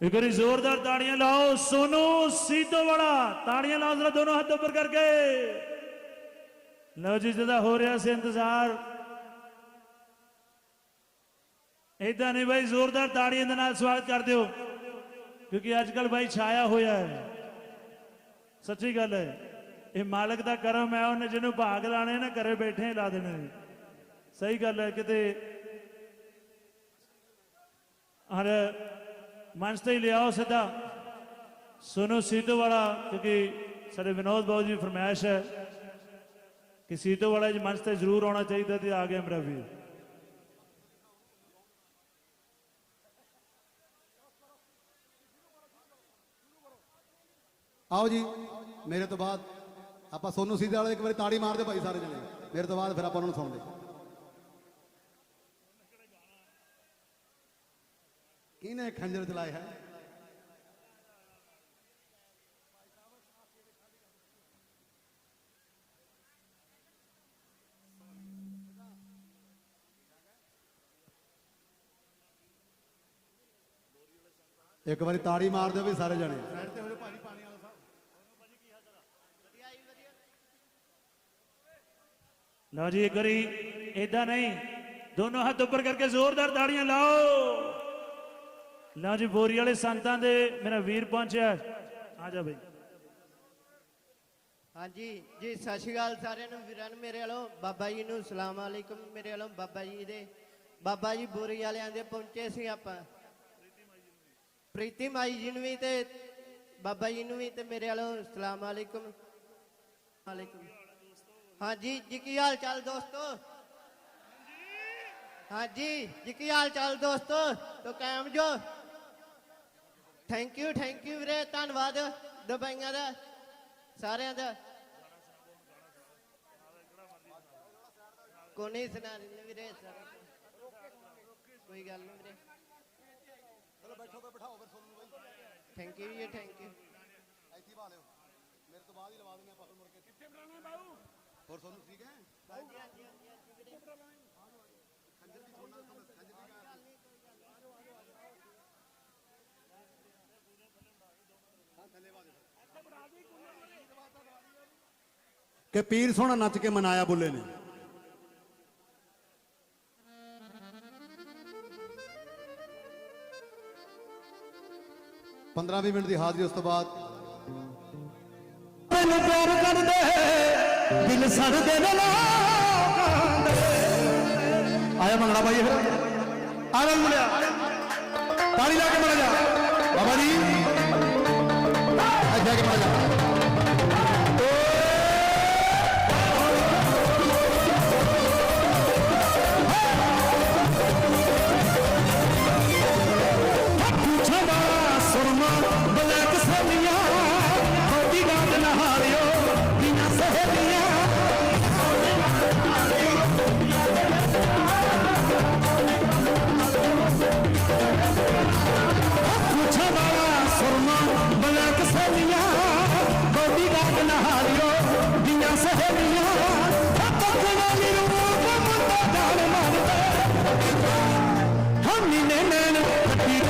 ਇੱਕ ਵਾਰੀ ਜ਼ੋਰਦਾਰ ਤਾੜੀਆਂ ਲਾਓ, ਸੋਨੂ, ਸੀਤੋ ਵਾਲਾ। ਤਾੜੀਆਂ ਲਾਓ ਜ਼ਰਾ ਦੋਨੋਂ ਹੱਥ ਉੱਪਰ ਕਰਕੇ। ਲਓ ਜੀ ਜਿਹਦਾ ਹੋ ਰਿਹਾ ਸੀ ਇੰਤਜ਼ਾਰ। ਇਦਾਂ ਨਹੀਂ ਬਾਈ, ਜ਼ੋਰਦਾਰ ਤਾੜੀਆਂ ਦੇ ਨਾਲ ਸਵਾਗਤ ਕਰ ਦਿਓ ਕਿਉਂਕਿ ਅੱਜ ਕੱਲ ਬਾਈ ਛਾਇਆ ਹੋਇਆ ਹੈ। ਸੱਚੀ ਗੱਲ ਹੈ, ਇਹ ਮਾਲਕ ਦਾ ਕਰਮ ਹੈ, ਉਹਨੇ ਜਿਹਨੂੰ ਭਾਗ ਲਾਣੇ ਨਾ, ਘਰੇ ਬੈਠੇ ਲਾ ਦੇਣੇ ਨੇ। ਸਹੀ ਗੱਲ ਹੈ, ਕਿਤੇ ਔਰ ਮੰਚ ਤੇ ਹੀ ਲਿਆਓ ਸਿੱਧਾ। ਸੁਨੋ ਸਿੱਧੂ ਵਾਲਾ, ਕਿਉਂਕਿ ਸਾਡੇ ਵਿਨੋਦ ਬਾਬੂ ਜੀ ਫਰਮਾਇਸ਼ ਹੈ ਕਿ ਸਿੱਧੂ ਵਾਲਾ ਜੀ ਮੰਚ ਤੇ ਜ਼ਰੂਰ ਆਉਣਾ ਚਾਹੀਦਾ ਤੇ ਆ ਗਿਆ ਮੇਰਾ ਵੀਰ। ਆਓ ਜੀ, ਮੇਰੇ ਤੋਂ ਬਾਅਦ ਆਪਾਂ ਸੋਨੂ ਸੀਧੇ ਵਾਲੇ ਇੱਕ ਵਾਰੀ ਤਾੜੀ ਮਾਰਦੇ ਭਾਈ ਸਾਰੇ ਜਣੇ। ਮੇਰੇ ਤੋਂ ਬਾਅਦ ਫਿਰ ਆਪਾਂ ਉਹਨਾਂ ਨੂੰ ਸੁਣਦੇ। ਕਿਹਨੇ ਖੰਜਰ ਚਲਾਇਆ ਹੈ? ਇੱਕ ਵਾਰੀ ਤਾੜੀ ਮਾਰ ਦਿਓ ਵੀ ਸਾਰੇ ਜਣੇ। ਲਓ ਜੀ ਇੱਕ ਵਾਰੀ ਇਦਾਂ ਨਹੀਂ, ਦੋਨੋਂ ਹੱਥ ਉੱਪਰ ਕਰਕੇ ਜ਼ੋਰਦਾਰ ਤਾੜੀਆਂ ਲਾਓ। ਲਓ ਜੀ, ਬੋਰੀ ਵਾਲੇ ਸੰਤਾਂ ਦੇ ਮੇਰਾ ਵੀਰ ਪਹੁੰਚਿਆ ਆ ਜਾ ਬਈ। ਹਾਂਜੀ, ਜੀ, ਸਤਿ ਸ਼੍ਰੀ ਅਕਾਲ ਸਾਰਿਆਂ ਨੂੰ, ਵੀਰਾਂ ਨੂੰ, ਮੇਰੇ ਵੱਲੋਂ, ਬਾਬਾ ਜੀ ਨੂੰ ਸਲਾਮ ਅਲੈਕੁਮ, ਮੇਰੇ ਵੱਲੋਂ, ਬਾਬਾ ਜੀ ਦੇ, ਬਾਬਾ ਜੀ ਬੋਰੀ ਵਾਲਿਆਂ ਦੇ ਪਹੁੰਚੇ ਸੀ ਆਪਾਂ। ਪ੍ਰੀਤੀ ਮਾਈ ਜੀ ਨੂੰ ਵੀ ਤੇ, ਬਾਬਾ ਜੀ ਨੂੰ ਵੀ ਤੇ ਮੇਰੇ ਵੱਲੋਂ ਸਲਾਮ ਅਲੈਕੁਮ ਅਲੈਕੁਮ। ਹਾਂਜੀ, ਜੀ, ਕੀ ਹਾਲ ਚਾਲ ਦੋਸਤੋ? ਹਾਂਜੀ, ਜੀ, ਕੀ ਹਾਲ ਚਾਲ ਦੋਸਤੋ? ਤੋ ਕਾਇਮ ਜੋ? ਥੈਂਕ ਯੂ ਥੈਂਕ ਯੂ ਵੀਰੇ ਧੰਨਵਾਦ ਦਬਾਈਆਂ ਦਾ ਸਾਰਿਆਂ ਦਾ। ਕੋਨੇ ਸੁਣਾ ਦਿੰਦੇ ਵੀਰੇ ਕੋਈ ਗੱਲ ਨਹੀਂ ਵੀਰੇ। ਚਲੋ ਬੈਠੋ ਤੇ ਬਿਠਾਓ ਫਿਰ ਸੋਨੂ ਬਾਈ। ਥੈਂਕ ਯੂ ਜੀ ਥੈਂਕ ਯੂ ਇੱਥੇ ਪਾ ਲਿਓ। ਮੇਰੇ ਤੋਂ ਬਾਅਦ ਹੀ ਲਵਾ ਦਿੰਦੇ ਆਪਾਂ ਮੁੜ ਕੇ। ਕਿੱਥੇ ਬਣਾਉਣਾ ਬਾਊ? ਹੋਰ ਸੋਨੂ ਠੀਕ ਹੈ? ਹਾਂਜੀ ਹਾਂਜੀ ਹਾਂਜੀ ਵੀਰੇ। ਖੰਜਰ ਦੀ ਛੋੜਨਾ ਖੰਜਰ ਦੀ ਹਾਂ ਥੱਲੇ ਪਾ ਦਿਓ ਕਿ ਪੀਰ ਸੋਹਣਾ ਨੱਚ ਕੇ ਮਨਾਇਆ ਬੁੱਲੇ ਨੇ। ਪੰਦਰਾਂ 20 ਮਿੰਟ ਦੀ ਹਾਜ਼ਰੀ ਉਸ ਤੋਂ ਬਾਅਦ ਮੈਨੂੰ ਪਿਆਰ ਕਰਦੇ ਦਿਲ ਸੜਦੇ ਨੇ ਲੋਕਾਂ ਦੇ ਆਇਆ ਮੰਗਣਾ ਬਾਈ ਇਹ ਆ ਗੱਲ ਮੁੰਡਿਆ। ਤਾਲੀ ਲਾ ਕੇ ਜਾ। ਬਾਬਾ ਜੀ। ਆ ਕੇ ਜਾ। ਬਲੈਕ ਸੋਨੀਆਂ ਹੋਦੀ ਗਾਤ ਨਹਾਰਿਓ ਬਿਨਾ ਸਹੇਲੀਆਂ। ਛੜਾ ਸੁਰਮਾ, ਬਲੈਕ ਸੋਨੀਆਂ ਹੋਦੀ ਗਾਤ ਨਹਾਰਿਓ ਬਿਨਾ ਸਹੇਲੀਆਂ। ਤੱਕਣਾ ਨਿਰੂ ਮੁੰਡਾ ਜਾਨ ਮਾਰਦਾ ਹਮੀ ਨੇ ਨੈਣ, ਖੱਟੀ